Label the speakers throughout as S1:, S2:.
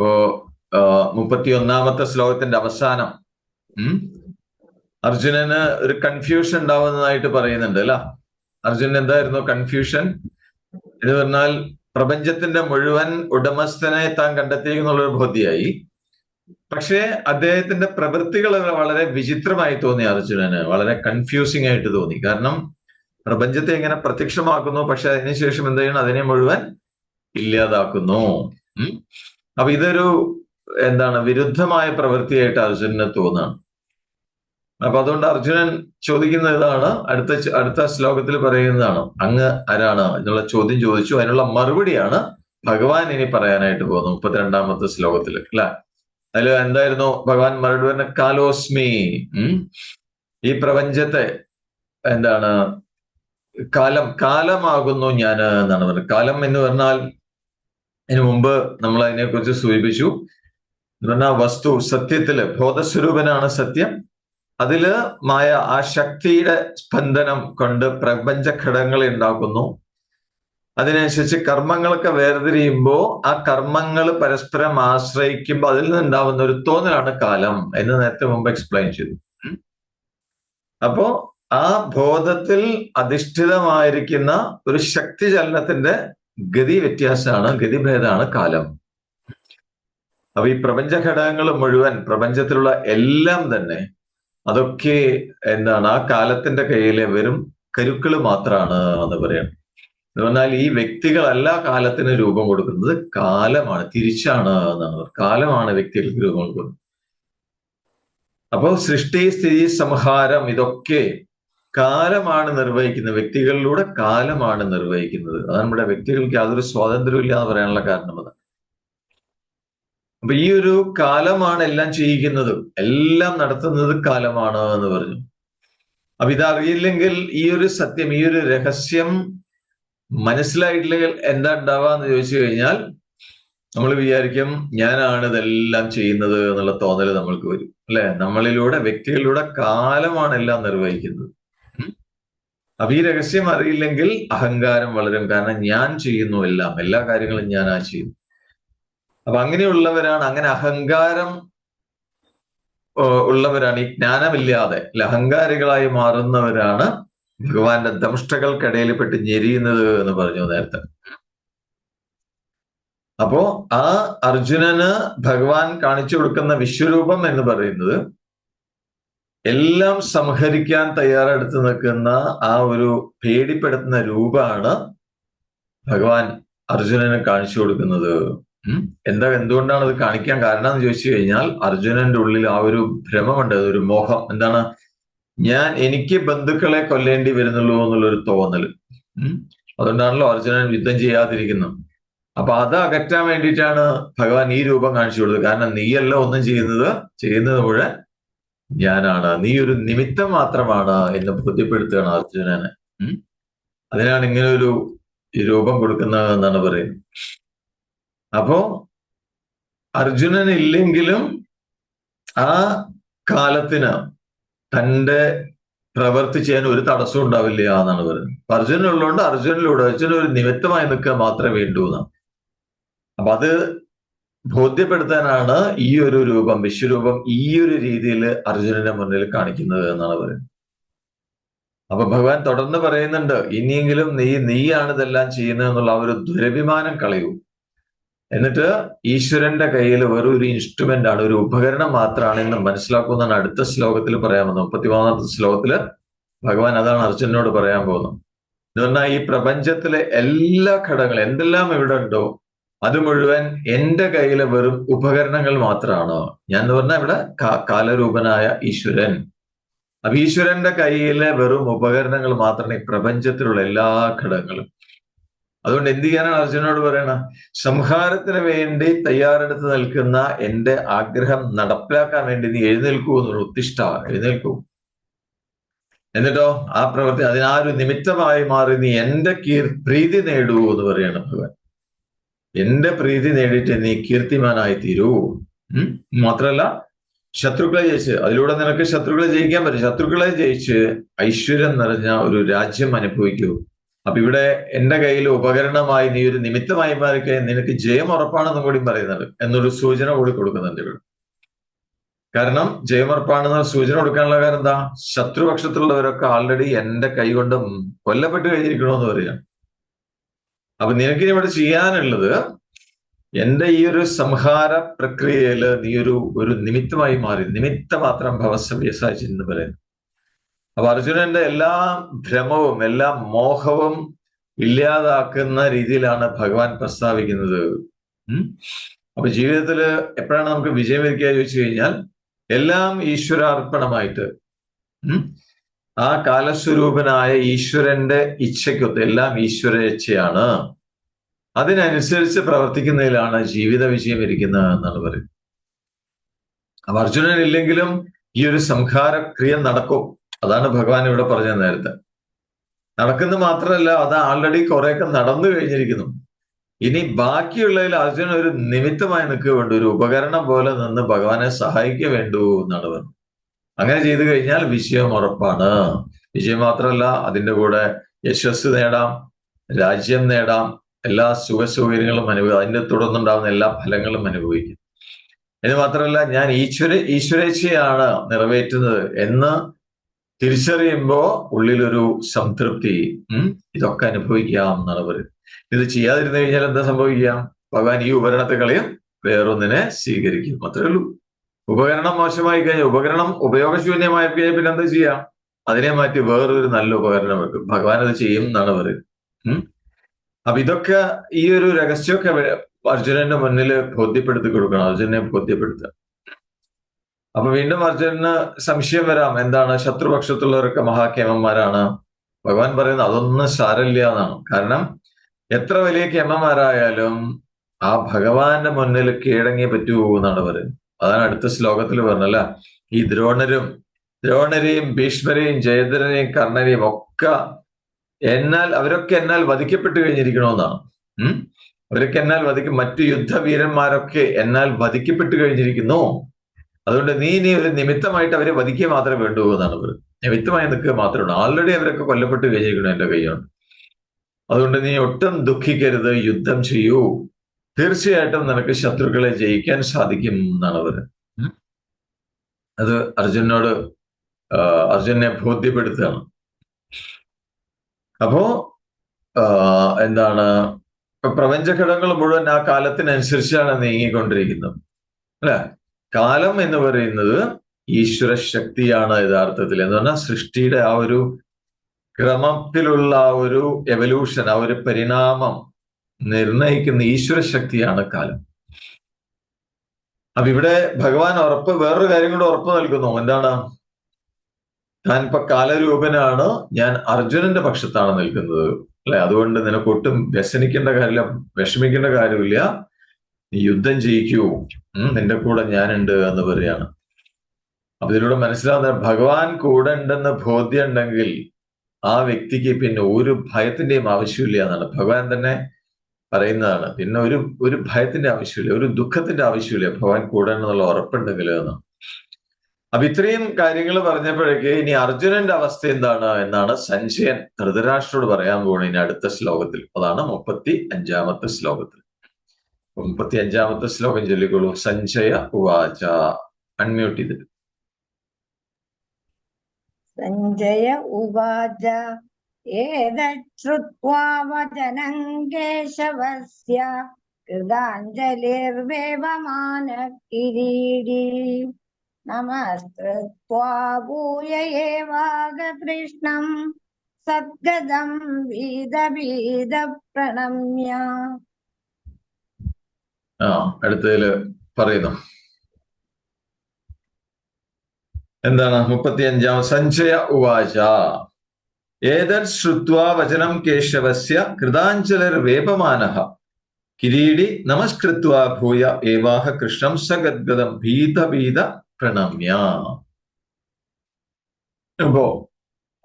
S1: ഇപ്പോ മുപ്പത്തി ഒന്നാമത്തെ ശ്ലോകത്തിന്റെ അവസാനം അർജുനന് ഒരു കൺഫ്യൂഷൻ ഉണ്ടാവുന്നതായിട്ട് പറയുന്നുണ്ട് അല്ല? അർജുനൻ എന്തായിരുന്നു കൺഫ്യൂഷൻ എന്ന് പറഞ്ഞാൽ പ്രപഞ്ചത്തിന്റെ മുഴുവൻ ഉടമസ്ഥനെ താൻ കണ്ടെത്തിയിരിക്കുന്ന ഒരു ബോധ്യായി പക്ഷേ അദ്ദേഹത്തിന്റെ പ്രവൃത്തികൾ വളരെ വിചിത്രമായി തോന്നി അർജുനന് വളരെ കൺഫ്യൂസിംഗ് ആയിട്ട് തോന്നി. കാരണം പ്രപഞ്ചത്തെ ഇങ്ങനെ പ്രത്യക്ഷമാക്കുന്നു പക്ഷെ അതിനുശേഷം എന്ത് ചെയ്യണം? അതിനെ മുഴുവൻ ഇല്ലാതാക്കുന്നു അപ്പൊ ഇതൊരു എന്താണ് വിരുദ്ധമായ പ്രവൃത്തിയായിട്ട് അർജുനന് തോന്നാണ്. അപ്പൊ അതുകൊണ്ട് അർജുനൻ ചോദിക്കുന്ന ഇതാണ് അടുത്ത അടുത്ത ശ്ലോകത്തിൽ പറയുന്നതാണ് അങ്ങ് ആരാണ് എന്നുള്ള ചോദ്യം ചോദിച്ചു. അതിനുള്ള മറുപടിയാണ് ഭഗവാൻ ഇനി പറയാനായിട്ട് പോകുന്നത് മുപ്പത്തിരണ്ടാമത്തെ ശ്ലോകത്തിൽ അല്ലെ? അതിൽ എന്തായിരുന്നു? ഭഗവാൻ മറുപടി പറഞ്ഞ കാലോസ്മി ഈ പ്രപഞ്ചത്തെ എന്താണ് കാലം കാലമാകുന്നു ഞാൻ എന്നാണ് പറഞ്ഞത്. കാലം എന്ന് പറഞ്ഞാൽ ഇതിനു മുമ്പ് നമ്മൾ അതിനെ അതിനെക്കുറിച്ച് സൂചിപ്പിച്ചു. എന്ന് പറഞ്ഞാൽ വസ്തു സത്യത്തിൽ ബോധസ്വരൂപനാണ് സത്യം. അതിൽ മായ ആ ശക്തിയുടെ സ്പന്ദനം കൊണ്ട് പ്രപഞ്ച ഘടകങ്ങളെ ഉണ്ടാക്കുന്നു. അതിനനുസരിച്ച് കർമ്മങ്ങളൊക്കെ വേർതിരിയുമ്പോൾ ആ കർമ്മങ്ങൾ പരസ്പരം ആശ്രയിക്കുമ്പോൾ അതിൽ നിന്നുണ്ടാവുന്ന ഒരു തോന്നലാണ് കാലം എന്ന് നേരത്തെ മുമ്പ് എക്സ്പ്ലെയിൻ ചെയ്തു. അപ്പോ ആ ബോധത്തിൽ അധിഷ്ഠിതമായിരിക്കുന്ന ഒരു ശക്തി ചലനത്തിന്റെ ഗതി വ്യത്യാസമാണ് ഗതിഭേദമാണ് കാലം. അപ്പൊ ഈ പ്രപഞ്ച ഘടകങ്ങൾ മുഴുവൻ പ്രപഞ്ചത്തിലുള്ള എല്ലാം തന്നെ അതൊക്കെ എന്താണ് ആ കാലത്തിന്റെ കയ്യിലെ വെറും കരുക്കൾ മാത്രമാണ് എന്ന് പറയണം എന്ന് പറഞ്ഞാൽ ഈ വ്യക്തികളല്ല കാലത്തിന് രൂപം കൊടുക്കുന്നത് കാലമാണ് തിരിച്ചാണ് എന്നാണ് കാലമാണ് വ്യക്തികൾക്ക് രൂപം കൊടുക്കുന്നത്. അപ്പോൾ സൃഷ്ടി സ്ഥിതി സംഹാരം ഇതൊക്കെ കാലമാണ് നിർവഹിക്കുന്നത് വ്യക്തികളിലൂടെ കാലമാണ് നിർവഹിക്കുന്നത്. അത് നമ്മുടെ വ്യക്തികൾക്ക് യാതൊരു സ്വാതന്ത്ര്യവും ഇല്ല എന്ന് പറയാനുള്ള കാരണം അതാണ്. അപ്പൊ ഈ ഒരു കാലമാണ് എല്ലാം ചെയ്യിക്കുന്നത്. എല്ലാം നടത്തുന്നത് കാലമാണ് എന്ന് പറഞ്ഞു. അപ്പൊ ഇതറിയില്ലെങ്കിൽ ഈ ഒരു സത്യം ഈ ഒരു രഹസ്യം മനസ്സിലായിട്ടില്ലെങ്കിൽ എന്താ ഉണ്ടാവുക എന്ന് ചോദിച്ചു കഴിഞ്ഞാൽ നമ്മൾ വിചാരിക്കും ഞാനാണ് ഇതെല്ലാം ചെയ്യുന്നത് എന്നുള്ള തോന്നൽ നമ്മൾക്ക് വരും. അല്ലെ? നമ്മളിലൂടെ വ്യക്തികളിലൂടെ കാലമാണ് എല്ലാം നിർവഹിക്കുന്നത്. അപ്പൊ ഈ രഹസ്യം അറിയില്ലെങ്കിൽ അഹങ്കാരം വളരും. കാരണം ഞാൻ ചെയ്യുന്നു എല്ലാം. എല്ലാ കാര്യങ്ങളും ഞാനാ ചെയ്യുന്നു. അപ്പൊ അങ്ങനെയുള്ളവരാണ് അങ്ങനെ അഹങ്കാരം ഉള്ളവരാണ്. ഈ ജ്ഞാനമില്ലാതെ അഹങ്കാരികളായി മാറുന്നവരാണ് ഭഗവാന്റെ ദംഷ്ടകൾക്കിടയിൽ പെട്ട് ഞെരിയുന്നത് എന്ന് പറഞ്ഞു നേരത്തെ. അപ്പോ ആ അർജുനന് ഭഗവാൻ കാണിച്ചു കൊടുക്കുന്ന വിശ്വരൂപം എന്ന് പറയുന്നത് എല്ലാം സംഹരിക്കാൻ തയ്യാറെടുത്ത് നിൽക്കുന്ന ആ ഒരു പേടിപ്പെടുത്തുന്ന രൂപമാണ് ഭഗവാൻ അർജുനന് കാണിച്ചു കൊടുക്കുന്നത്. എന്താ എന്തുകൊണ്ടാണ് അത് കാണിക്കാൻ കാരണം എന്ന് ചോദിച്ചു കഴിഞ്ഞാൽ അർജുനന്റെ ഉള്ളിൽ ആ ഒരു ഭ്രമമുണ്ട് ഒരു മോഹം. എന്താണ്? ഞാൻ എനിക്ക് ബന്ധുക്കളെ കൊല്ലേണ്ടി വരുന്നുള്ളൂ എന്നുള്ളൊരു തോന്നൽ. അതുകൊണ്ടാണല്ലോ അർജുനൻ യുദ്ധം ചെയ്യാതിരിക്കുന്നത് അപ്പൊ അത് അകറ്റാൻ വേണ്ടിയിട്ടാണ് ഭഗവാൻ ഈ രൂപം കാണിച്ചു കൊടുത്തത്. കാരണം നീയല്ല ഒന്നും ചെയ്യുന്നത്. ചെയ്യുന്നത് മുഴുവൻ ഞാനാണ്. നീ ഒരു നിമിത്തം മാത്രമാണ് എന്ന് ബോധ്യപ്പെടുത്തുകയാണ് അർജുനനെ. അതിനാണ് ഇങ്ങനെ ഒരു രൂപം കൊടുക്കുന്നത് എന്നാണ് പറയുന്നത്. അപ്പോ അർജുനൻ ഇല്ലെങ്കിലും ആ കാലത്തിന് തന്റെ പ്രവർത്തി ചെയ്യാൻ ഒരു തടസ്സം ഉണ്ടാവില്ല എന്നാണ് പറയുന്നത്. അപ്പൊ അർജുനൻ ഉള്ളതുകൊണ്ട് അർജുനിലൂടെ അർജുന ഒരു നിമിത്തമായി നിൽക്കുക മാത്രമേ വേണ്ടൂ എന്നാണ്. അപ്പൊ അത് ബോധ്യപ്പെടുത്താനാണ് ഈ ഒരു രൂപം വിശ്വരൂപം ഈ ഒരു രീതിയിൽ അർജുനന്റെ മുന്നിൽ കാണിക്കുന്നത് എന്നാണ് പറയുന്നത്. അപ്പൊ ഭഗവാൻ തുടർന്ന് പറയുന്നുണ്ട് ഇനിയെങ്കിലും നീ നീയാണ് ഇതെല്ലാം ചെയ്യുന്നത് എന്നുള്ള ആ ഒരു ദുരഭിമാനം കളയൂ. എന്നിട്ട് ഈശ്വരന്റെ കയ്യിൽ വെറും ഒരു ഇൻസ്ട്രുമെന്റ് ആണ് ഒരു ഉപകരണം മാത്രമാണ് എന്ന് മനസ്സിലാക്കുന്നതാണ് അടുത്ത ശ്ലോകത്തിൽ പറയാൻ പോകുന്നത്. മുപ്പത്തിമൂന്നാമത്തെ ശ്ലോകത്തിൽ ഭഗവാൻ അതാണ് അർജുനനോട് പറയാൻ പോകുന്നത്. എന്ന് പറഞ്ഞാൽ ഈ പ്രപഞ്ചത്തിലെ എല്ലാ ഘടകങ്ങളും എന്തെല്ലാം ഇവിടെ ഉണ്ടോ അത് മുഴുവൻ എന്റെ കയ്യിലെ വെറും ഉപകരണങ്ങൾ മാത്രമാണോ ഞാൻ എന്ന് പറഞ്ഞാൽ ഇവിടെ കാലരൂപനായ ഈശ്വരൻ. അപ്പൊ ഈശ്വരന്റെ കയ്യിലെ വെറും ഉപകരണങ്ങൾ മാത്രമാണ് ഈ പ്രപഞ്ചത്തിലുള്ള എല്ലാ ഘടകങ്ങളും. അതുകൊണ്ട് എന്ത് ചെയ്യാനാണ് അർജുനോട് പറയണ? സംഹാരത്തിന് വേണ്ടി തയ്യാറെടുത്ത് നിൽക്കുന്ന എന്റെ ആഗ്രഹം നടപ്പിലാക്കാൻ വേണ്ടി നീ എഴുന്നേൽക്കൂ എന്നുള്ള ഉത്തിഷ്ഠ എഴുന്നേൽക്കൂ. എന്നിട്ടോ ആ പ്രവൃത്തി അതിനാരു നിമിത്തമായി മാറി നീ എന്റെ കീർ പ്രീതി നേടൂ എന്ന് പറയണം ഭഗവാൻ. എന്റെ പ്രീതി നേടിയിട്ട് നീ കീർത്തിമാനായി തീരൂ. മാത്രല്ല ശത്രുക്കളെ ജയിച്ച് അതിലൂടെ നിനക്ക് ശത്രുക്കളെ ജയിക്കാൻ പറ്റും. ശത്രുക്കളെ ജയിച്ച് ഐശ്വര്യം നിറഞ്ഞ ഒരു രാജ്യം അനുഭവിക്കൂ. അപ്പൊ ഇവിടെ എന്റെ കയ്യിൽ ഉപകരണമായി നീ ഒരു നിമിത്തമായി മാറിക്കെ നിനക്ക് ജയം ഉറപ്പാണെന്നും കൂടി പറയുന്നുണ്ട്. എന്നൊരു സൂചന കൂടി കൊടുക്കുന്നുണ്ട് ഇവിടെ. കാരണം ജയമുറപ്പാണെന്ന സൂചന കൊടുക്കാനുള്ള കാരണം എന്താ? ശത്രുപക്ഷത്തുള്ളവരൊക്കെ ആൾറെഡി എന്റെ കൈ കൊണ്ടും കൊല്ലപ്പെട്ട് കഴിഞ്ഞിരിക്കണമെന്ന് പറയാം. അപ്പൊ നിനക്കിനി ഇവിടെ ചെയ്യാനുള്ളത് എന്റെ ഈ ഒരു സംഹാര പ്രക്രിയയിൽ നീ ഒരു ഒരു നിമിത്തമായി മാറി. നിമിത്ത മാത്രം ഭവസവ്യസായി എന്ന് പറയുന്നു. അപ്പൊ അർജുനന്റെ എല്ലാ ഭ്രമവും എല്ലാ മോഹവും ഇല്ലാതാക്കുന്ന രീതിയിലാണ് ഭഗവാൻ പ്രസ്താവിക്കുന്നത്. അപ്പൊ ജീവിതത്തിൽ എപ്പോഴാണ് നമുക്ക് വിജയം വരിക്കുക ചോദിച്ചു കഴിഞ്ഞാൽ എല്ലാം ഈശ്വരാർപ്പണമായിട്ട്. ആ കാലസ്വരൂപനായ ഈശ്വരന്റെ ഇച്ഛയ്ക്കൊത്ത് എല്ലാം ഈശ്വര ഇച്ഛയാണ്. അതിനനുസരിച്ച് പ്രവർത്തിക്കുന്നതിലാണ് ജീവിത വിജയം ഇരിക്കുന്നത് എന്നാണ് പറയുന്നത്. അർജുനൻ ഇല്ലെങ്കിലും ഈ ഒരു സംഹാരക്രിയ നടക്കും. അതാണ് ഭഗവാൻ ഇവിടെ പറഞ്ഞ നേരത്തെ. നടക്കുന്ന മാത്രമല്ല അത് ആൾറെഡി കുറെയൊക്കെ നടന്നു കഴിഞ്ഞിരിക്കുന്നു. ഇനി ബാക്കിയുള്ളതിൽ അർജുനൻ ഒരു നിമിത്തമായി നിൽക്കുക വേണ്ടു ഒരു ഉപകരണം പോലെ നിന്ന് ഭഗവാനെ സഹായിക്കുക വേണ്ടു എന്നാണ് പറഞ്ഞത് അങ്ങനെ ചെയ്തു കഴിഞ്ഞാൽ വിജയം ഉറപ്പാണ്. വിജയം മാത്രമല്ല അതിന്റെ കൂടെ യശസ് നേടാം രാജ്യം നേടാം എല്ലാ സുഖ സൗകര്യങ്ങളും അനുഭവി അതിന്റെ തുടർന്നുണ്ടാകുന്ന എല്ലാ ഫലങ്ങളും അനുഭവിക്കും. എന്ന് മാത്രമല്ല ഞാൻ ഈശ്വര ഈശ്വരേച്ഛയാണ് നിറവേറ്റുന്നത് എന്ന് തിരിച്ചറിയുമ്പോൾ ഉള്ളിലൊരു സംതൃപ്തി ഇതൊക്കെ അനുഭവിക്കാം എന്നാണ് പറയുന്നത്. ഇത് ചെയ്യാതിരുന്നു കഴിഞ്ഞാൽ എന്താ സംഭവിക്കാം ഭഗവാൻ ഈ ഉപകരണത്തെ കളയും വേറൊന്നിനെ സ്വീകരിക്കും. അത്രേ ഉള്ളൂ. ഉപകരണം മോശമായി കഴിഞ്ഞാൽ ഉപകരണം ഉപയോഗശൂന്യമായി കഴിഞ്ഞാൽ പിന്നെ എന്താ ചെയ്യാം? അതിനെ മാറ്റി വേറൊരു നല്ല ഉപകരണം വെക്കും. ഭഗവാൻ അത് ചെയ്യും എന്നാണ് പറയുന്നത്. അപ്പൊ ഇതൊക്കെ ഈ ഒരു രഹസ്യമൊക്കെ അർജുനന്റെ മുന്നിൽ ബോധ്യപ്പെടുത്തി കൊടുക്കണം. അർജുനെ ബോധ്യപ്പെടുത്തുക. അപ്പൊ വീണ്ടും അർജുനന് സംശയം വരാം. എന്താണ്? ശത്രുപക്ഷത്തുള്ളവരൊക്കെ മഹാക്ഷേമന്മാരാണ് ഭഗവാൻ പറയുന്നത് അതൊന്നും സാരമില്ല എന്നാണ്. കാരണം എത്ര വലിയ കേമന്മാരായാലും ആ ഭഗവാന്റെ മുന്നിൽ കീഴടങ്ങിയേ പറ്റൂ എന്നാണ് പറയുന്നത്. അതാണ് അടുത്ത ശ്ലോകത്തിൽ പറഞ്ഞല്ല? ഈ ദ്രോണരും ദ്രോണരെയും ഭീഷ്മരെയും ജയദ്രനെയും കർണനെയും ഒക്കെ എന്നാൽ അവരൊക്കെ എന്നാൽ വധിക്കപ്പെട്ടു കഴിഞ്ഞിരിക്കണമെന്നാണ് ഉം? അവരൊക്കെ എന്നാൽ വധിക്കും മറ്റു യുദ്ധവീരന്മാരൊക്കെ എന്നാൽ വധിക്കപ്പെട്ടു കഴിഞ്ഞിരിക്കുന്നു. അതുകൊണ്ട് നീ ഇനി ഒരു നിമിത്തമായിട്ട് അവരെ വധിക്കുക മാത്രമേ വേണ്ടൂ എന്നാണ് അവർ നിമിത്തമായി നിൽക്കുക മാത്രമേ ഉള്ളൂ. ആൾറെഡി അവരൊക്കെ കൊല്ലപ്പെട്ടു കഴിഞ്ഞിരിക്കണം എന്റെ കൈയാണ് അതുകൊണ്ട് നീ ഒട്ടും ദുഃഖിക്കരുത്. യുദ്ധം ചെയ്യൂ. തീർച്ചയായിട്ടും നിനക്ക് ശത്രുക്കളെ ജയിക്കാൻ സാധിക്കും എന്നാണ് പറയുന്നത് അത് അർജുനോട് അർജുനെ ബോധ്യപ്പെടുത്തുകയാണ്. അപ്പോ എന്താണ് പ്രപഞ്ചഘടകങ്ങൾ മുഴുവൻ ആ കാലത്തിനനുസരിച്ചാണ് നീങ്ങിക്കൊണ്ടിരിക്കുന്നത്. അല്ലെ? കാലം എന്ന് പറയുന്നത് ഈശ്വര ശക്തിയാണ് യഥാർത്ഥത്തിൽ. എന്ന് പറഞ്ഞാൽ സൃഷ്ടിയുടെ ആ ഒരു ക്രമത്തിലുള്ള ആ ഒരു എവല്യൂഷൻ ആ ഒരു പരിണാമം നിർണയിക്കുന്ന ഈശ്വര ശക്തിയാണ് കാലം. അപ്പൊ ഇവിടെ ഭഗവാൻ ഉറപ്പ് വേറൊരു കാര്യം കൂടെ ഉറപ്പ് നൽകുന്നു. എന്താണ്? താൻ ഇപ്പൊ കാലരൂപനാണ് ഞാൻ അർജുനന്റെ പക്ഷത്താണ് നിൽക്കുന്നത്. അല്ലെ? അതുകൊണ്ട് നിനക്ക് ഒട്ടും വ്യസനിക്കേണ്ട കാര്യമില്ല വിഷമിക്കേണ്ട കാര്യമില്ല. നീ യുദ്ധം ജയിക്കൂ നിന്റെ കൂടെ ഞാനുണ്ട് എന്ന് പറയാണ്. അപ്പൊ ഇതിലൂടെ മനസ്സിലാവുന്ന ഭഗവാൻ കൂടെ ഉണ്ടെന്ന് ബോധ്യം ഉണ്ടെങ്കിൽ ആ വ്യക്തിക്ക് പിന്നെ ഒരു ഭയത്തിന്റെയും ആവശ്യമില്ല എന്നാണ്. ഭഗവാൻ തന്നെ പറയുന്നതാണ്. പിന്നെ ഒരു ഒരു ഭയത്തിന്റെ ആവശ്യമില്ല ഒരു ദുഃഖത്തിന്റെ ആവശ്യമില്ല. ഭഗവാൻ കൂടെ എന്നുള്ള ഉറപ്പുണ്ടെങ്കിൽ എന്ന്. അപ്പൊ ഇത്രയും കാര്യങ്ങൾ പറഞ്ഞപ്പോഴേക്ക് ഇനി അർജുനന്റെ അവസ്ഥ എന്താണ് എന്നാണ് സഞ്ജയൻ ധൃതരാഷ്ട്രോട് പറയാൻ പോകുന്നത് ഇനി അടുത്ത ശ്ലോകത്തിൽ. അതാണ് മുപ്പത്തി അഞ്ചാമത്തെ ശ്ലോകത്തിൽ. മുപ്പത്തി അഞ്ചാമത്തെ ശ്ലോകം ചൊല്ലിക്കോളൂ. സഞ്ജയ ഉവാച. അൺമ്യൂട്ട് ചെയ്തിട്ട്.
S2: സഞ്ജയ ഉവാച. ഏതശ്രുത്വാ വചനം കേശവസ്യ കൃതാഞ്ജലിർവേവമാന കിരീടി നമസ്കൃത്വാ ഭൂയ ഏവാഗകൃഷ്ണം സദ്ഗതം വീതഭീത പ്രണമ്യ
S1: ആ അടുത്തതിൽ പറയുന്നു. എന്താണ് മുപ്പത്തിയഞ്ചാം? സഞ്ജയ ഉവാച. ഏതത് ശ്രുത്വാ വചനം കേശവസ്യ കൃതാഞ്ജലർ വേപമാന. കിരീടി നമസ്കൃത്വാ ഭൂയ ഏവാഹ കൃഷ്ണം സഗദ്ഗതം ഭീത ഭീത പ്രണമ്യ. അപ്പോ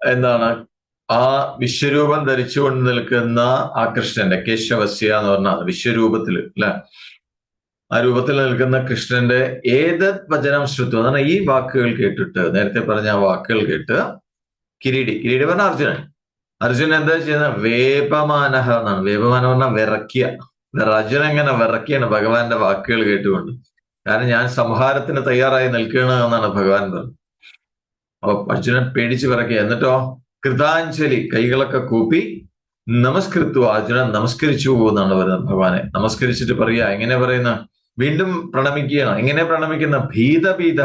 S1: എന്താണ്? ആ വിശ്വരൂപം ധരിച്ചുകൊണ്ട് നിൽക്കുന്ന ആ കൃഷ്ണന്റെ കേശവസ്യ എന്ന് പറഞ്ഞാൽ വിശ്വരൂപത്തിൽ അല്ലെ? ആ രൂപത്തിൽ നിൽക്കുന്ന കൃഷ്ണന്റെ ഏതത് വചനം ശ്രുത്വം? പറഞ്ഞാൽ ഈ വാക്കുകൾ കേട്ടിട്ട് നേരത്തെ പറഞ്ഞ ആ വാക്കുകൾ കേട്ട് കിരീടി. കിരീടി പറഞ്ഞ അർജുനൻ. അർജുനൻ എന്താ ചെയ്യുന്നത് വേപമാനഹ എന്നാണ്. വേപമാനം പറഞ്ഞാൽ വിറക്കിയ അർജുനൻ എങ്ങനെ വിറക്കിയാണ് ഭഗവാന്റെ വാക്കുകൾ കേട്ടുകൊണ്ട്. കാരണം ഞാൻ സംഹാരത്തിന് തയ്യാറായി നിൽക്കുകയാണ് എന്നാണ് ഭഗവാൻ പറഞ്ഞത്. അപ്പൊ അർജുനൻ പേടിച്ച് വിറക്കിയ എന്നിട്ടോ? കൃതാഞ്ജലി കൈകളൊക്കെ കൂപ്പി നമസ്കൃത്തു അർജുനൻ നമസ്കരിച്ചു എന്നാണ് പറയുന്നത് ഭഗവാനെ. നമസ്കരിച്ചിട്ട് പറയുക. എങ്ങനെ പറയുന്ന? വീണ്ടും പ്രണമിക്കുകയാണ്. എങ്ങനെ പ്രണമിക്കുന്ന? ഭീതഭീത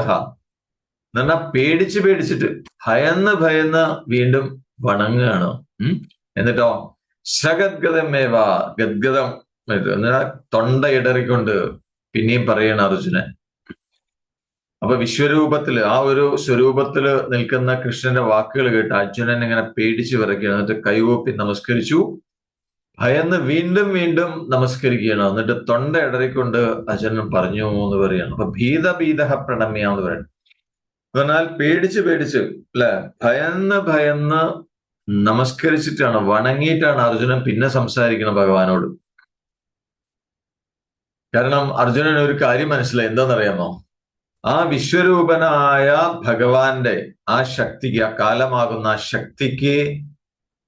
S1: എന്ന് പറഞ്ഞാൽ പേടിച്ച് പേടിച്ചിട്ട് ഭയന്ന് ഭയന്ന് വീണ്ടും വണങ്ങുകയാണ്. എന്നിട്ടോ? ശഗദ്ഗതമേവ ഗദ്ഗതം. എന്നാ തൊണ്ട ഇടറിക്കൊണ്ട് പിന്നെയും പറയണം അർജുനൻ. അപ്പൊ വിശ്വരൂപത്തിൽ ആ ഒരു സ്വരൂപത്തിൽ നിൽക്കുന്ന കൃഷ്ണന്റെ വാക്കുകൾ കേട്ട് അർജുനൻ ഇങ്ങനെ പേടിച്ച് വിറയ്ക്കുകയാണ്. എന്നിട്ട് കൈവോപ്പി നമസ്കരിച്ചു. ഭയന്ന് വീണ്ടും വീണ്ടും നമസ്കരിക്കുകയാണ്. എന്നിട്ട് തൊണ്ട ഇടറിക്കൊണ്ട് അർജുനൻ പറഞ്ഞു എന്ന് പറയുകയാണ്. അപ്പൊ ഭീത ഭീത പ്രണമ്യ എന്ന് പറയുന്നത് എന്നാൽ പേടിച്ച് പേടിച്ച് അല്ലെ? ഭയന്ന് ഭയന്ന് നമസ്കരിച്ചിട്ടാണ് വണങ്ങിയിട്ടാണ് അർജുനൻ പിന്നെ സംസാരിക്കണം ഭഗവാനോട്. കാരണം അർജുനൻ ഒരു കാര്യം മനസ്സിലായി എന്താണെന്നറിയാമോ? ആ വിശ്വരൂപനായ ഭഗവാന്റെ ആ ശക്തിക്ക് ആ കാലമാകുന്ന ആ ശക്തിക്ക്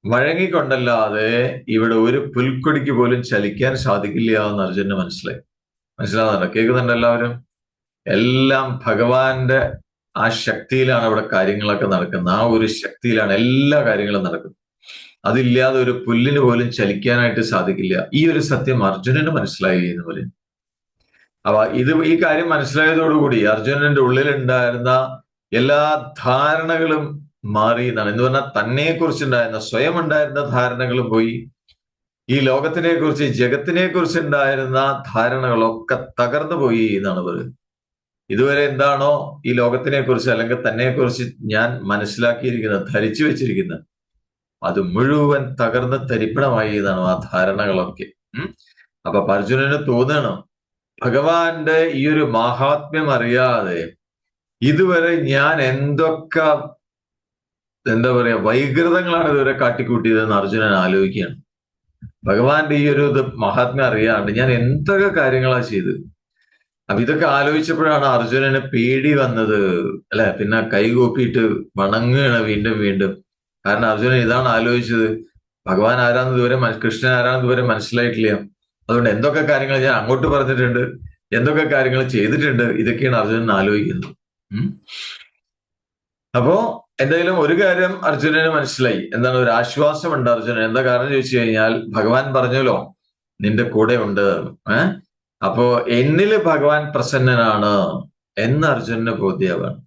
S1: വഴങ്ങിക്കൊണ്ടല്ലാതെ ഇവിടെ ഒരു പുൽക്കൊടിക്ക് പോലും ചലിക്കാൻ സാധിക്കില്ല എന്ന് അർജുനന് മനസ്സിലായി. മനസ്സിലാകുന്നുണ്ടോ കേൾക്കുന്നുണ്ട് എല്ലാവരും? എല്ലാം ഭഗവാന്റെ ആ ശക്തിയിലാണ് അവിടെ കാര്യങ്ങളൊക്കെ നടക്കുന്നത്. ആ ഒരു ശക്തിയിലാണ് എല്ലാ കാര്യങ്ങളും നടക്കുന്നത്. അതില്ലാതെ ഒരു പുല്ലിന് പോലും ചലിക്കാനായിട്ട് സാധിക്കില്ല. ഈ ഒരു സത്യം അർജുനന് മനസ്സിലായി എന്ന് പറയും അപ്പൊ ഇത് ഈ കാര്യം മനസ്സിലായതോടുകൂടി അർജുനന്റെ ഉള്ളിലുണ്ടായിരുന്ന എല്ലാ ധാരണകളും മാറി എന്നാണ്. എന്ന് പറഞ്ഞാൽ തന്നെ കുറിച്ചുണ്ടായിരുന്ന സ്വയം ഉണ്ടായിരുന്ന ധാരണകളും പോയി. ഈ ലോകത്തിനെ കുറിച്ച് ജഗത്തിനെ കുറിച്ച് ഉണ്ടായിരുന്ന ധാരണകളൊക്കെ തകർന്നു പോയി എന്നാണ് പറയുന്നത്. ഇതുവരെ എന്താണോ ഈ ലോകത്തിനെ കുറിച്ച് അല്ലെങ്കിൽ തന്നെ കുറിച്ച് ഞാൻ മനസ്സിലാക്കിയിരിക്കുന്നത് ധരിച്ചു വെച്ചിരിക്കുന്നത് അത് മുഴുവൻ തകർന്ന് തരിപ്പണമായി എന്നാണ് ആ ധാരണകളൊക്കെ. അപ്പൊ അർജുനന് തോന്നണം ഭഗവാന്റെ ഈ ഒരു മാഹാത്മ്യം അറിയാതെ ഇതുവരെ ഞാൻ എന്തൊക്കെ എന്താ പറയാ വൈകൃതങ്ങളാണ് ഇതുവരെ കാട്ടിക്കൂട്ടിയതെന്ന് അർജുനൻ ആലോചിക്കുകയാണ്. ഭഗവാന്റെ ഈ ഒരു ഇത് മഹാത്മ്യം അറിയാണ്ട് ഞാൻ എന്തൊക്കെ കാര്യങ്ങളാണ് ചെയ്ത് അപ്പൊ ഇതൊക്കെ ആലോചിച്ചപ്പോഴാണ് അർജുനന് പേടി വന്നത് അല്ലെ? പിന്നെ കൈകൂപ്പിയിട്ട് വണങ്ങുകയാണ് വീണ്ടും വീണ്ടും. കാരണം അർജുനൻ ഇതാണ് ആലോചിച്ചത്. ഭഗവാൻ ആരാന്ന് ഇതുവരെ കൃഷ്ണൻ ആരാന്ന് ഇതുവരെ മനസ്സിലായിട്ടില്ല. അതുകൊണ്ട് എന്തൊക്കെ കാര്യങ്ങൾ ഞാൻ അങ്ങോട്ട് പറഞ്ഞിട്ടുണ്ട് എന്തൊക്കെ കാര്യങ്ങൾ ചെയ്തിട്ടുണ്ട് ഇതൊക്കെയാണ് അർജുനൻ ആലോചിക്കുന്നത്. അപ്പോ എന്തെങ്കിലും ഒരു കാര്യം അർജുനന് മനസ്സിലായി. എന്താണ് ഒരു ആശ്വാസമുണ്ട് അർജുനൻ എന്താ കാരണം ചോദിച്ചു കഴിഞ്ഞാൽ ഭഗവാൻ പറഞ്ഞല്ലോ നിന്റെ കൂടെ ഉണ്ട്. ഏഹ് അപ്പോ എന്നിൽ ഭഗവാൻ പ്രസന്നനാണ് എന്ന് അർജുനന് ബോധ്യമാണ്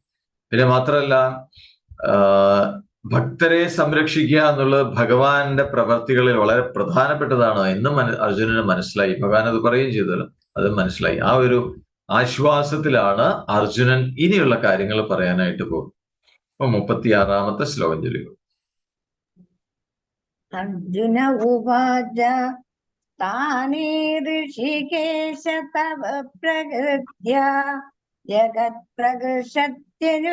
S1: പിന്നെ മാത്രമല്ല ഭക്തരെ സംരക്ഷിക്കുക എന്നുള്ളത് ഭഗവാന്റെ പ്രവർത്തികളിൽ വളരെ പ്രധാനപ്പെട്ടതാണ് എന്ന് മന അർജുനന് മനസ്സിലായി. ഭഗവാൻ അത് പറയുകയും ചെയ്തല്ലോ. അത് മനസ്സിലായി. ആ ഒരു ആശ്വാസത്തിലാണ് അർജുനൻ ഇനിയുള്ള കാര്യങ്ങൾ പറയാനായിട്ട് പോകും അപ്പൊ മുപ്പത്തിയാറാമത്തെ ശ്ലോകം ചൊല്ലുക.
S2: അർജുന ഉപാച താനേ ഋഷികേശ തവ പ്രകൃത്യ. ജഗത് പ്രകൃഷത്യനുരജ്യതേ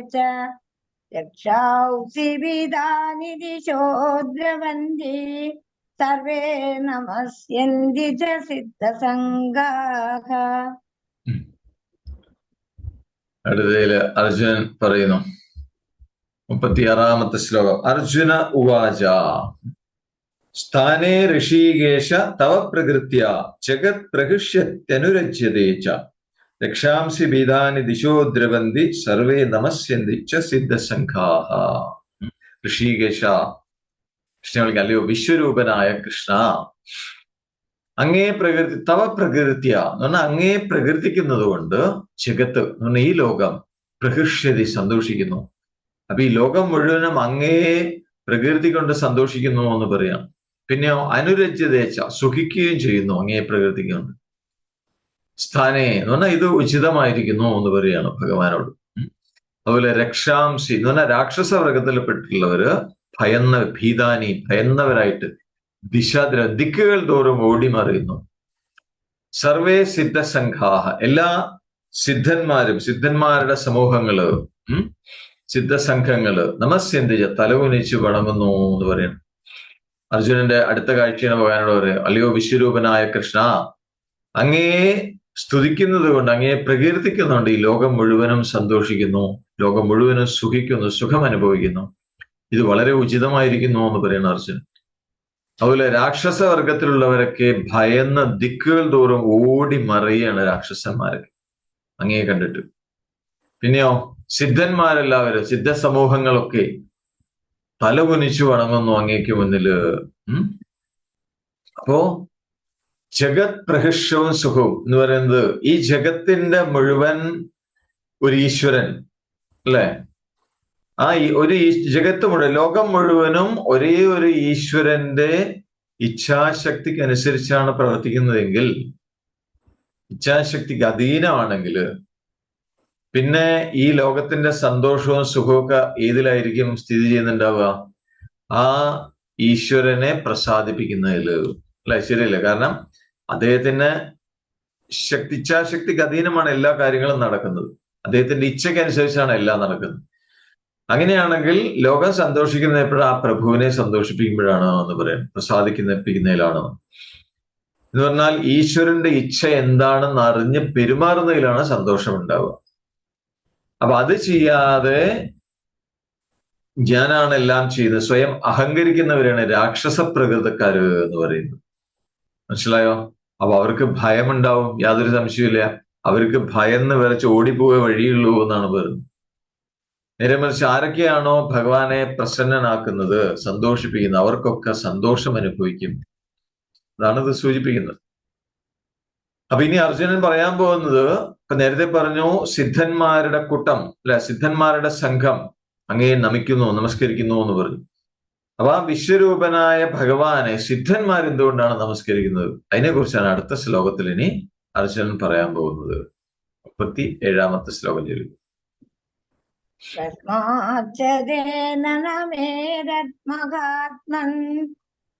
S2: ച. രക്ഷാംസി വിധാനി ദിശോ ദ്രവന്തി സർവേ നമസ്യന്തി ച സിദ്ധസംഗാഹ.
S1: അടുത്തതിൽ അർജുനൻ പറയുന്നു. മുപ്പത്തിയാറാമത്തെ ശ്ലോകം. അർജുന ഉവാച. സ്ഥാനേ ഋഷികേശ തവ പ്രകൃത്യ ജഗത് പ്രഹൃഷ്യത്യനുരജ്യതേ ച. രക്ഷാംസി ബീതാനി ദിശോ ദ്രവന്തി സർവേ നമസ്യന്തി ച സിദ്ധസംഘാഹ. കൃഷ്ണ വിളിക്കാം അല്ലയോ വിശ്വരൂപനായ കൃഷ്ണ. അങ്ങേ പ്രകൃതി തവ പ്രകൃത്യ എന്ന് പറഞ്ഞാൽ അങ്ങേ പ്രകൃതിക്കുന്നത് കൊണ്ട് ജഗത്ത് എന്ന് പറഞ്ഞാൽ ഈ ലോകം പ്രഹൃഷ്യതി സന്തോഷിക്കുന്നു. അപ്പൊ ഈ ലോകം മുഴുവനും അങ്ങേ പ്രകൃതി കൊണ്ട് സന്തോഷിക്കുന്നു എന്ന് പറയാം. പിന്നെയോ അനുരജ്യതേച്ച സുഖിക്കുകയും ചെയ്യുന്നു അങ്ങേ പ്രകൃതിക്കുണ്ട്. കൊണ്ട് സ്ഥാനേ എന്ന് പറഞ്ഞാൽ ഇത് ഉചിതമായിരിക്കുന്നു എന്ന് പറയാണ് ഭഗവാനോട്. അതുപോലെ രക്ഷാംശി എന്ന് പറഞ്ഞാൽ രാക്ഷസ ഭയന്ന ഭീതാനി ഭയന്നവരായിട്ട് ദിശാദ്ര ദിക്കുകൾ തോറും ഓടിമറിയുന്നു. സർവേ സിദ്ധസംഘാഹ. എല്ലാ സിദ്ധന്മാരും സിദ്ധന്മാരുടെ സമൂഹങ്ങൾ സിദ്ധസംഘങ്ങൾ നമസ്യന്തിച്ച തലകുനിച്ച് വണങ്ങുന്നു എന്ന് പറയുന്നു. അർജുനന്റെ അടുത്ത കാഴ്ചയാണ് ഭഗവാനോട് പറയുക. അല്ലയോ വിശ്വരൂപനായ കൃഷ്ണ അങ്ങേ സ്തുതിക്കുന്നത് കൊണ്ട് അങ്ങേ പ്രകീർത്തിക്കുന്നുണ്ട് ഈ ലോകം മുഴുവനും സന്തോഷിക്കുന്നു. ലോകം മുഴുവനും സുഖിക്കുന്നു സുഖം അനുഭവിക്കുന്നു. ഇത് വളരെ ഉചിതമായിരിക്കുന്നു എന്ന് പറയുന്ന അർജുനൻ അതുപോലെ രാക്ഷസ വർഗത്തിലുള്ളവരൊക്കെ ഭയന്ന് ദിക്കുകൾ തോറും ഓടി മറിയാണ് രാക്ഷസന്മാരൊക്കെ അങ്ങേ കണ്ടിട്ട്. പിന്നെയോ സിദ്ധന്മാരെല്ലാവരും സിദ്ധ സമൂഹങ്ങളൊക്കെ തലകുനിച്ചു വണങ്ങുന്നു അങ്ങേക്ക് മുന്നിൽ അപ്പോ ജഗത് പ്രഹിഷവും സുഖവും എന്ന് പറയുന്നത് ഈ ജഗത്തിന്റെ മുഴുവൻ ഒരു ഈശ്വരൻ അല്ലെ? ആ ഒരു ജഗത്ത് മുഴുവൻ ലോകം മുഴുവനും ഒരേ ഒരു ഈശ്വരന്റെ ഇച്ഛാശക്തിക്ക് അനുസരിച്ചാണ് പ്രവർത്തിക്കുന്നതെങ്കിൽ ഇച്ഛാശക്തിക്ക് അധീനമാണെങ്കിൽ പിന്നെ ഈ ലോകത്തിന്റെ സന്തോഷവും സുഖവും ഏതിലായിരിക്കും സ്ഥിതി ചെയ്യുന്നുണ്ടാവുക? ആ ഈശ്വരനെ പ്രസാദിപ്പിക്കുന്നതിൽ. അല്ലെ? ശരിയല്ല? കാരണം അദ്ദേഹത്തിന് ശക്തി അധീനമാണ് എല്ലാ കാര്യങ്ങളും നടക്കുന്നത്. അദ്ദേഹത്തിന്റെ ഇച്ഛയ്ക്കനുസരിച്ചാണ് എല്ലാം നടക്കുന്നത്. അങ്ങനെയാണെങ്കിൽ ലോകം സന്തോഷിക്കുന്ന എപ്പോഴും? ആ പ്രഭുവിനെ സന്തോഷിപ്പിക്കുമ്പോഴാണ് എന്ന് പറയാം. പ്രസാദിക്കുന്നതിലാണ് എന്ന് പറഞ്ഞാൽ ഈശ്വരന്റെ ഇച്ഛ എന്താണെന്ന് അറിഞ്ഞ് പെരുമാറുന്നതിലാണ് സന്തോഷം ഉണ്ടാവുക അപ്പൊ അത് ചെയ്യാതെ ഞാനാണ് എല്ലാം ചെയ്ത് സ്വയം അഹങ്കരിക്കുന്നവരാണ് രാക്ഷസ പ്രകൃതക്കാര് എന്ന് പറയുന്നത്. മനസ്സിലായോ? അപ്പൊ അവർക്ക് ഭയമുണ്ടാവും യാതൊരു സംശയമില്ല അവർക്ക് ഭയന്ന് വരച്ച് ഓടിപ്പോയ വഴിയുള്ളൂ എന്നാണ് പറയുന്നത്. നേരെ മറിച്ച് ആരൊക്കെയാണോ ഭഗവാനെ പ്രസന്നനാക്കുന്നത് സന്തോഷിപ്പിക്കുന്നത് അവർക്കൊക്കെ സന്തോഷം അനുഭവിക്കും. അതാണ് ഇത് സൂചിപ്പിക്കുന്നത്. അപ്പൊ ഇനി അർജുനൻ പറയാൻ പോകുന്നത് ഇപ്പൊ നേരത്തെ പറഞ്ഞു സിദ്ധന്മാരുടെ കൂട്ടം അല്ലെ? സിദ്ധന്മാരുടെ സംഘം അങ്ങേ നമിക്കുന്നു നമസ്കരിക്കുന്നു എന്ന് പറഞ്ഞു. അപ്പൊ ആ വിശ്വരൂപനായ ഭഗവാനെ സിദ്ധന്മാർ എന്തുകൊണ്ടാണ് നമസ്കരിക്കുന്നത്? അതിനെക്കുറിച്ചാണ് അടുത്ത ശ്ലോകത്തിൽ ഇനി അർജുനൻ പറയാൻ പോകുന്നത്. മുപ്പത്തി ഏഴാമത്തെ ശ്ലോകം ചൊല്ലും
S2: തസ്മാച്ചതേന നമേരത്മകാത്മൻ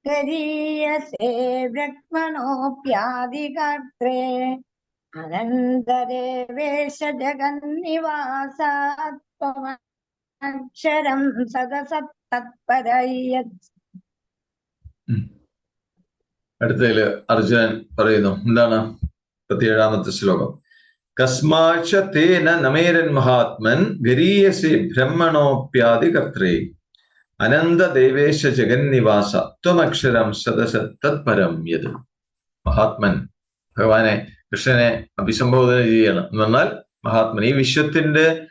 S2: ഗരീയസേ ബ്രഹ്മണോപ്യാദികർത്രേ അനന്തരേവേശ ജഗന്നിവാസാത്മക്ഷരം സദസത്തത്പരയ്യത്
S1: അടുത്തതിൽ അർജുനൻ പറയുന്നു എന്താണ് മുപ്പത്തിയേഴാമത്തെ ശ്ലോകം? കസ്മാക്ഷ തേന നമേരൻ മഹാത്മൻ ഗരീയസി ബ്രഹ്മണോപ്യാദി കർത്രേ അനന്ത ദേവേശ ജഗന്നിവാസ ത്വമക്ഷരം സദസ തത്പരം യത് മഹാത്മൻ ഭഗവാനെ കൃഷ്ണനെ അഭിസംബോധന ചെയ്യണം. എന്ന് പറഞ്ഞാൽ മഹാത്മൻ ഈ വിശ്വത്തിന്റെ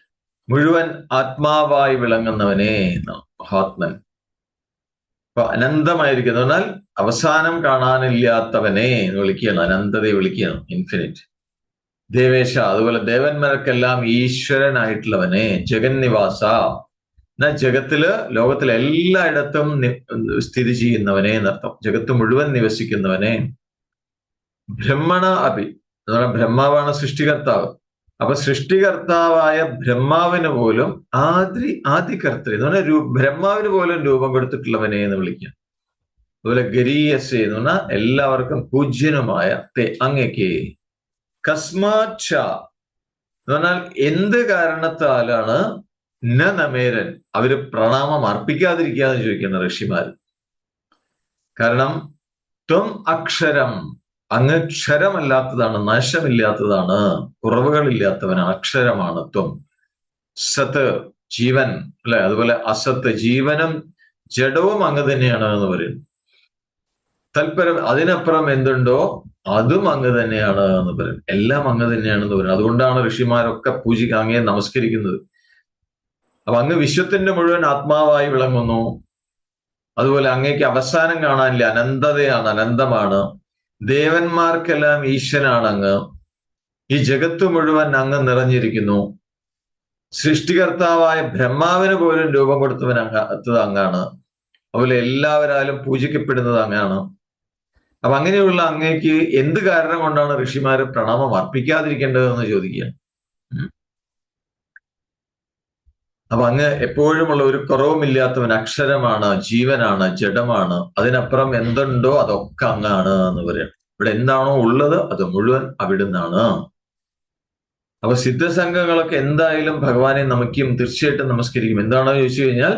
S1: മുഴുവൻ ആത്മാവായി വിളങ്ങുന്നവനെ എന്നാണ് മഹാത്മൻ. അപ്പൊ അനന്തമായിരിക്കുന്നു എന്നാൽ അവസാനം കാണാനില്ലാത്തവനെ എന്ന് വിളിക്കുകയാണ്. അനന്തതയെ വിളിക്കുകയാണ്. ഇൻഫിനിറ്റ് ദേവേശ അതുപോലെ ദേവന്മാർക്കെല്ലാം ഈശ്വരനായിട്ടുള്ളവനെ ജഗന്നിവാസ. എന്നാൽ ജഗത്തിൽ ലോകത്തിലെ എല്ലായിടത്തും സ്ഥിതി ചെയ്യുന്നവനെ എന്നർത്ഥം. ജഗത്ത് മുഴുവൻ നിവസിക്കുന്നവനെ. ബ്രഹ്മണ അഭി പറഞ്ഞാൽ ബ്രഹ്മാവാണ് സൃഷ്ടികർത്താവ്. അപ്പൊ സൃഷ്ടികർത്താവായ ബ്രഹ്മാവിന് പോലും ആദ്രി ആദികർത്തൃ എന്ന് പറഞ്ഞാൽ ബ്രഹ്മാവിന് പോലും രൂപം കൊടുത്തിട്ടുള്ളവനെ എന്ന് വിളിക്കാം. അതുപോലെ ഗരീയസ് എന്ന് പറഞ്ഞാൽ എല്ലാവർക്കും പൂജ്യനുമായ തേ അങ്ങയ്ക്ക് കസ്മാച്ച എന്ന് പറഞ്ഞാൽ എന്ത് കാരണത്താലാണ് ന നമേരൻ അവർ പ്രണാമം അർപ്പിക്കാതിരിക്കുക എന്ന് ചോദിക്കുന്ന ഋഷിമാർ കാരണം ത്വം അക്ഷരം അങ്ങ് ക്ഷരമല്ലാത്തതാണ് നാശമില്ലാത്തതാണ് കുറവുകളില്ലാത്തവനാണ് അക്ഷരമാണ് ത്വം സത്ത് ജീവൻ അല്ലെ? അതുപോലെ അസത്ത് ജീവനും ജഡവും അങ്ങ് തന്നെയാണ് എന്ന് പറയുന്നു തൽപരം അതിനപ്പുറം എന്തുണ്ടോ അതും അങ്ങ് തന്നെയാണ് എന്ന് പറയും. എല്ലാം അങ്ങ് തന്നെയാണെന്ന് പറയും. അതുകൊണ്ടാണ് ഋഷിമാരൊക്കെ പൂജിക്ക അങ്ങയെ നമസ്കരിക്കുന്നത്. അപ്പൊ അങ്ങ് വിശ്വത്തിന്റെ മുഴുവൻ ആത്മാവായി വിളങ്ങുന്നു. അതുപോലെ അങ്ങേക്ക് അവസാനം കാണാനില്ല അനന്തതയാണ് അനന്തമാണ്. ദേവന്മാർക്കെല്ലാം ഈശ്വരനാണ് അങ്ങ് ഈ ജഗത്ത് മുഴുവൻ അങ്ങ് നിറഞ്ഞിരിക്കുന്നു. സൃഷ്ടികർത്താവായ ബ്രഹ്മാവിന് പോലും രൂപം കൊടുത്തവൻ അങ്ങ് അങ്ങാണ്. അതുപോലെ എല്ലാവരാലും പൂജിക്കപ്പെടുന്നത് അങ്ങാണ്. അപ്പൊ അങ്ങനെയുള്ള അങ്ങേക്ക് എന്ത് കാരണം കൊണ്ടാണ് ഋഷിമാര് പ്രണാമം അർപ്പിക്കാതിരിക്കേണ്ടതെന്ന് ചോദിക്കുകയാണ് ഉം. അപ്പൊ അങ്ങ് എപ്പോഴുമുള്ള ഒരു കുറവുമില്ലാത്തവൻ അക്ഷരമാണ് ജീവനാണ് ജഡമാണ്. അതിനപ്പുറം എന്തുണ്ടോ അതൊക്കെ അങ്ങാണ് എന്ന് പറയാം ഇവിടെ എന്താണോ ഉള്ളത് അത് മുഴുവൻ അവിടുന്നാണ്. അപ്പൊ സിദ്ധസംഘങ്ങളൊക്കെ എന്തായാലും ഭഗവാനെ നമിക്കും തീർച്ചയായിട്ടും നമസ്കരിക്കും. എന്താണോ ചോദിച്ചു കഴിഞ്ഞാൽ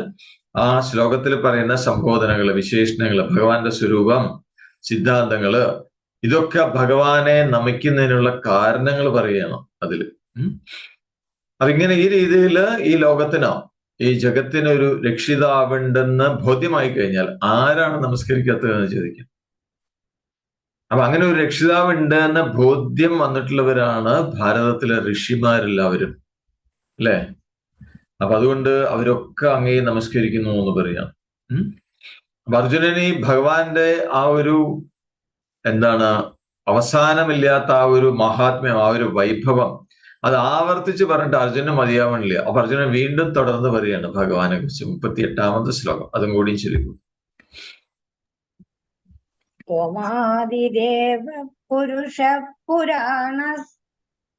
S1: ആ ശ്ലോകത്തിൽ പറയുന്ന സംബോധനകൾ വിശേഷണങ്ങൾ ഭഗവാന്റെ സ്വരൂപം സിദ്ധാന്തങ്ങൾ ഇതൊക്കെ ഭഗവാനെ നമിക്കുന്നതിനുള്ള കാരണങ്ങൾ പറയണം അതിൽ അപ്പൊ ഇങ്ങനെ ഈ രീതിയിൽ ഈ ലോകത്തിനോ ഈ ജഗത്തിനൊരു രക്ഷിതാവുണ്ടെന്ന് ബോധ്യമായി കഴിഞ്ഞാൽ ആരാണ് നമസ്കരിക്കാത്തതെന്ന് ചോദിക്കാം. അപ്പൊ അങ്ങനെ ഒരു രക്ഷിതാവ് ഉണ്ട് എന്ന ബോധ്യം വന്നിട്ടുള്ളവരാണ് ഭാരതത്തിലെ ഋഷിമാരെല്ലാവരും. അല്ലെ? അപ്പൊ അതുകൊണ്ട് അവരൊക്കെ അങ്ങേ നമസ്കരിക്കുന്നു എന്ന് പറയാം. അപ്പൊ അർജുനന് ഈ ഭഗവാന്റെ ആ ഒരു എന്താണ് അവസാനമില്ലാത്ത ആ ഒരു മഹാത്മ്യം ആ ഒരു വൈഭവം അത് ആവർത്തിച്ച് പറഞ്ഞിട്ട് അർജുനന് മതിയാവണില്ല അപ്പൊ അർജുനൻ വീണ്ടും തുടർന്ന് പറയാണ് ഭഗവാനെ കുറിച്ച് മുപ്പത്തി എട്ടാമത്തെ ശ്ലോകം അതും കൂടി ചൊല്ലിക്കും
S2: त्वमादिदेव पुरुषः पुराणः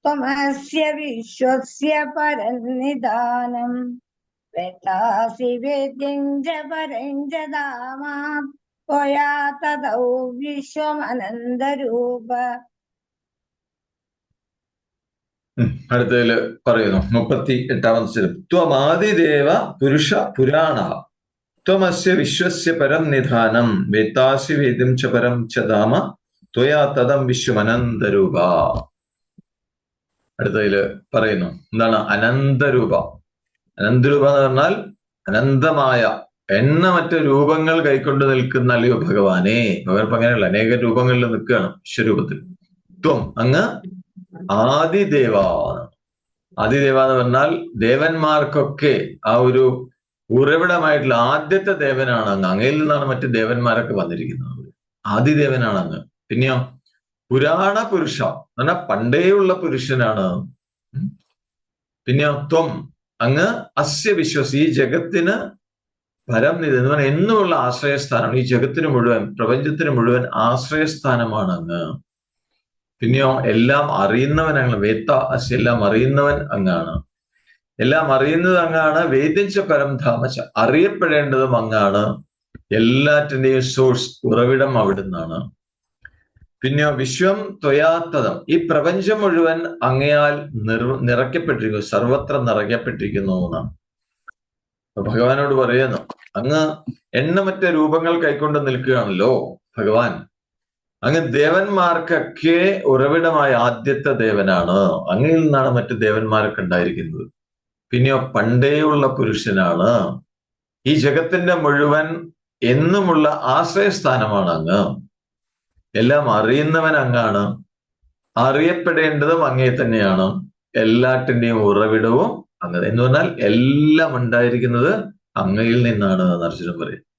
S2: त्वमस्य विश्वस्य परन्निधानम् वेत्तासि वेद्यम् च परम् च धामा त्वया तदौ विश्वमनन्दरूप
S1: ഉം. അടുത്തതിൽ പറയുന്നു. മുപ്പത്തി എട്ടാമത് ശ്ലോകം ത്വമാതിദേവ പുരുഷ പുരാണ. ത്വമസ്യ വിശ്വസ്യ പരം നിധാനം. വേത്താസി വേദം ച പരം ച ധാമ. ത്വയാ തദം വിശ്വമനന്തരൂപ. അടുത്തതിൽ പറയുന്നു. എന്താണ്? അനന്തരൂപ. അനന്തരൂപ എന്ന് പറഞ്ഞാൽ അനന്തമായ എണ്ണമറ്റ രൂപങ്ങൾ കൈക്കൊണ്ട് നിൽക്കുന്ന അല്ലയോ ഭഗവാനെ. ഭഗവാൻ അങ്ങനെയുള്ള അനേക രൂപങ്ങളിൽ നിൽക്കുകയാണ് വിശ്വരൂപത്തിൽ. ത്വം അങ്ങ് ആദിദേവ. ആദിദേവ എന്ന് പറഞ്ഞാൽ ദേവന്മാർക്കൊക്കെ ആ ഒരു ഉറവിടമായിട്ടുള്ള ആദ്യത്തെ ദേവനാണ് അങ്ങ്. അങ്ങയിൽ നിന്നാണ് മറ്റ് ദേവന്മാരൊക്കെ വന്നിരിക്കുന്നത്. ആദിദേവനാണ് അങ്ങ് പിന്നെയോ പുരാണ പുരുഷ എന്ന് പറഞ്ഞാൽ പണ്ടേയുള്ള പുരുഷനാണ്. പിന്നെ പിന്നെയോ ത്വം. അങ്ങ് അസ്യ വിശ്വസ്. ഈ ജഗത്തിന് പരം നിധി എന്ന് പറഞ്ഞാൽ എന്നുമുള്ള ആശ്രയസ്ഥാനമാണ് ഈ ജഗത്തിന് മുഴുവൻ പ്രപഞ്ചത്തിന് മുഴുവൻ ആശ്രയസ്ഥാനമാണ് അങ്ങ്. പിന്നെയോ എല്ലാം അറിയുന്നവൻ അങ്ങ് വേത്ത എല്ലാം അറിയുന്നവൻ അങ്ങാണ്. എല്ലാം അറിയുന്നത് അങ്ങാണ് വേദിച്ച പരം താമസ അറിയപ്പെടേണ്ടതും അങ്ങാണ്. എല്ലാറ്റിന്റെയും സോഴ്സ് ഉറവിടം അവിടുന്നാണ്. പിന്നെയോ വിശ്വം ത്വയാത്തതം. ഈ പ്രപഞ്ചം മുഴുവൻ അങ്ങയാൽ നിർ നിറയ്ക്കപ്പെട്ടിരിക്കുന്നു സർവത്ര നിറയ്ക്കപ്പെട്ടിരിക്കുന്നു എന്നാണ്. ഭഗവാനോട് പറയുന്നു അങ്ങ് എണ്ണമറ്റ രൂപങ്ങൾ കൈക്കൊണ്ട് നിൽക്കുകയാണല്ലോ ഭഗവാൻ. അങ്ങ് ദേവന്മാർക്കൊക്കെ ഉറവിടമായ ആദ്യത്തെ ദേവനാണ്. അങ്ങയിൽ നിന്നാണ് മറ്റു ദേവന്മാരൊക്കെ ഉണ്ടായിരിക്കുന്നത്. പിന്നെയോ പണ്ടേയുള്ള പുരുഷനാണ്. ഈ ജഗത്തിന്റെ മുഴുവൻ എന്നുമുള്ള ആശ്രയസ്ഥാനമാണ് അങ്ങ്. എല്ലാം അറിയുന്നവൻ അങ്ങാണ്. അറിയപ്പെടേണ്ടതും അങ്ങേ തന്നെയാണ്. എല്ലാറ്റിന്റെയും ഉറവിടവും അങ്ങ്. എന്ന് പറഞ്ഞാൽ എല്ലാം ഉണ്ടായിരിക്കുന്നത് അങ്ങയിൽ നിന്നാണ് എന്ന് അർജുനൻ പറയും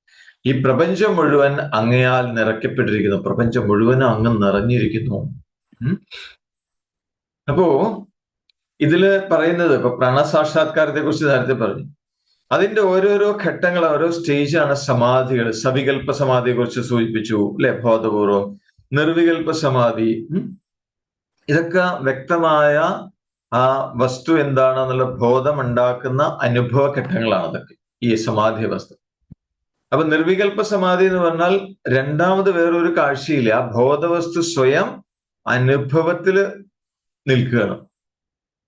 S1: ഈ പ്രപഞ്ചം മുഴുവൻ അങ്ങയാൽ നിറയ്ക്കപ്പെട്ടിരിക്കുന്നു. പ്രപഞ്ചം മുഴുവനും അങ്ങ് നിറഞ്ഞിരിക്കുന്നു. അപ്പോ ഇതിൽ പറയുന്നത് ഇപ്പൊ പ്രാണസാക്ഷാത്കാരത്തെ കുറിച്ച് നേരത്തെ പറഞ്ഞു. അതിന്റെ ഓരോരോ ഘട്ടങ്ങൾ ഓരോ സ്റ്റേജാണ് സമാധികൾ സവികൽപ്പ സമാധിയെ കുറിച്ച് സൂചിപ്പിച്ചു അല്ലെ? ബോധപൂർവം നിർവികൽപ്പ സമാധി ഇതൊക്കെ വ്യക്തമായ ആ വസ്തു എന്താണെന്നുള്ള ബോധമുണ്ടാക്കുന്ന അനുഭവ ഘട്ടങ്ങളാണ് അതൊക്കെ. ഈ സമാധി അവസ്ഥ അപ്പൊ നിർവികൽപ്പ സമാധി എന്ന് പറഞ്ഞാൽ രണ്ടാമത് വേറൊരു കാഴ്ചയില്ല. ആ ബോധവസ്തു സ്വയം അനുഭവത്തിൽ നിൽക്കുകയാണ്.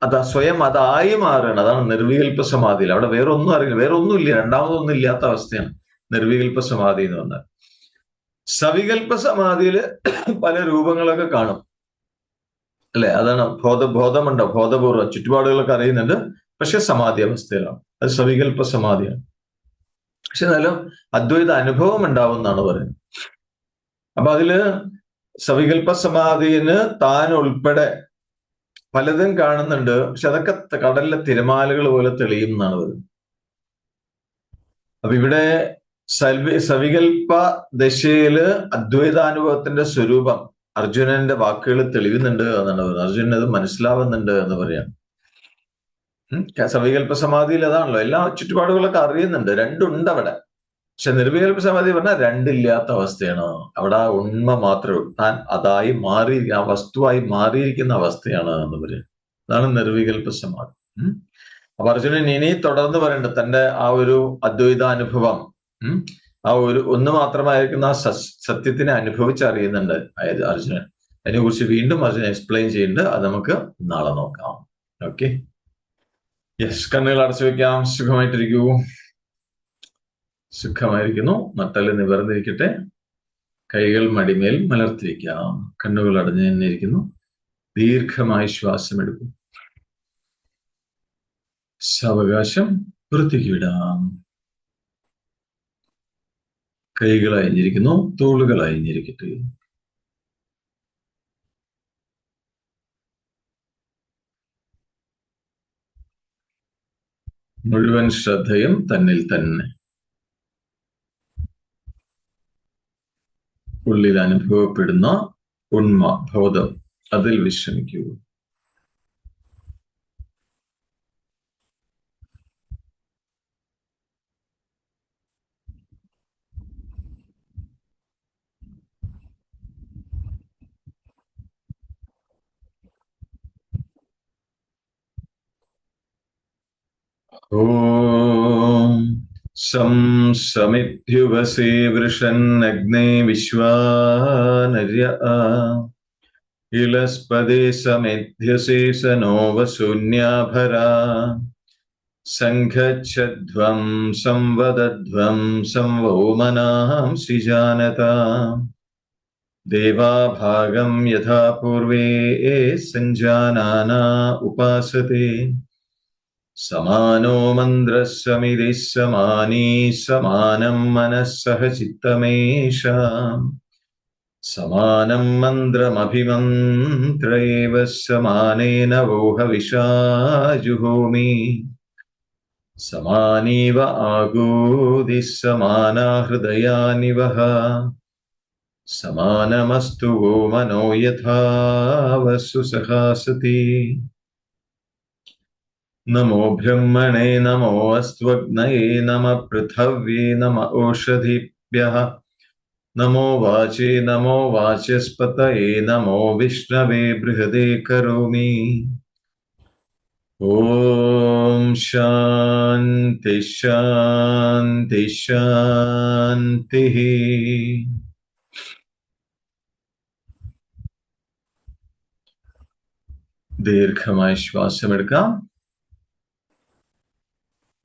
S1: അത് സ്വയം അതായി മാറുകയാണ്. അതാണ് നിർവികൽപ്പ സമാധിയിൽ. അവിടെ വേറെ ഒന്നും അറിയില്ല. വേറെ ഒന്നുമില്ല രണ്ടാമതൊന്നും ഇല്ലാത്ത അവസ്ഥയാണ് നിർവികൽപ്പ സമാധി എന്ന് പറഞ്ഞാൽ. സവികൽപ്പ സമാധിയിൽ പല രൂപങ്ങളൊക്കെ കാണും. അല്ലെ? അതാണ് ബോധ ബോധമുണ്ടോ? ബോധപൂർവം ചുറ്റുപാടുകളൊക്കെ അറിയുന്നുണ്ട്. പക്ഷെ സമാധി അവസ്ഥയിലാണ്. അത് സവികൽപ്പ സമാധിയാണ്. പക്ഷെ എന്നാലും അദ്വൈത അനുഭവം ഉണ്ടാവും എന്നാണ് പറയുന്നത്. അപ്പൊ അതിൽ സവികൽപ്പ സമാധിന് താൻ ഉൾപ്പെടെ പലതും കാണുന്നുണ്ട്. പക്ഷെ അതൊക്കെ കടലിലെ തിരമാലകൾ പോലെ തെളിയും എന്നാണ് പറയുന്നത്. അപ്പൊ ഇവിടെ സൽവി സവികൽപ്പ ദശയിൽ അദ്വൈതാനുഭവത്തിന്റെ സ്വരൂപം അർജുനന്റെ വാക്കുകൾ തെളിയുന്നുണ്ട് എന്നാണ് പറയുന്നത്. അർജുനൻ അത് മനസ്സിലാവുന്നുണ്ട് എന്ന് പറയാം. ഉം. സവികൽപ്പ സമാധിയിൽ അതാണല്ലോ. എല്ലാ ചുറ്റുപാടുകളൊക്കെ അറിയുന്നുണ്ട്. രണ്ടുണ്ട് അവിടെ പക്ഷെ നിർവികല്പ സമാധി പറഞ്ഞാൽ രണ്ടില്ലാത്ത അവസ്ഥയാണ്. അവിടെ ഉണ്മ മാത്രമേ ഉള്ളൂ. താൻ അതായി മാറി ആ വസ്തുവായി മാറിയിരിക്കുന്ന അവസ്ഥയാണ് എന്ന് പറയും. അതാണ് നിർവികല്പ സമാധി. അപ്പൊ അർജുനൻ ഇനി തുടർന്ന് പറയുന്നത് തന്റെ ആ ഒരു അദ്വൈതാനുഭവം. ആ ഒരു ഒന്ന് മാത്രമായിരിക്കുന്ന ആ സത്യത്തിനെ അനുഭവിച്ചറിയുന്നുണ്ട് അതായത് അർജുനൻ. അതിനെക്കുറിച്ച് വീണ്ടും അർജുനൻ എക്സ്പ്ലെയിൻ ചെയ്യുന്നുണ്ട്. അത് നമുക്ക് നാളെ നോക്കാം. ഓക്കെ യെസ് കണ്ണുകൾ അടച്ചു വെക്കാം. സുഖമായിട്ടിരിക്കൂ. സുഖമായിരിക്കുന്നു. നട്ടൽ നിവർന്നിരിക്കട്ടെ. കൈകൾ മടിമേൽ മലർത്തിരിക്കാം കണ്ണുകൾ അടഞ്ഞു തന്നെ ഇരിക്കുന്നു. ദീർഘമായി ശ്വാസം എടുക്കും. സാവകാശം വൃത്തിക്ക് വിടാം. കൈകൾ അയഞ്ഞിരിക്കുന്നു. തോളുകൾ അയഞ്ഞിരിക്കട്ടെ. മുഴുവൻ ശ്രദ്ധയും തന്നിൽ തന്നെ. ഉള്ളിൽ അനുഭവപ്പെടുന്ന ഉണ്മ ബോധം അതിൽ വിശ്രമിക്കൂ ॐ सं समित्युवसे वृषन्नग्ने विश्वानर्य इलस्पदे समेध्यसे स नो वसून्याभरा। सङ्घच्छध्वं संवदध्वं संवो मनांसि जानता देवाभागं यथा पूर्वे सञ्जानाना उपासते समानो मन्द्रः समितिः समानी समानं मनः सह चित्तमेषाम् समानं मन्त्रमभिमन्त्र एव समानेन वोहविषा जुहोमि समानीव आगूदिः समाना हृदयानि वः समानमस्तु वो मनो यथा वसु सहासति नमो ब्रह्मणे, नमो अस्त्वग्नये नम पृथव्ये, नम ओषधिभ्यः नमो वाचे, नमो वाचस्पतये, नमो विष्णवे, बृहदे करोमि। ॐ शान्ति शान्ति, शान्तिः। दीर्घमायुष्वासमिडका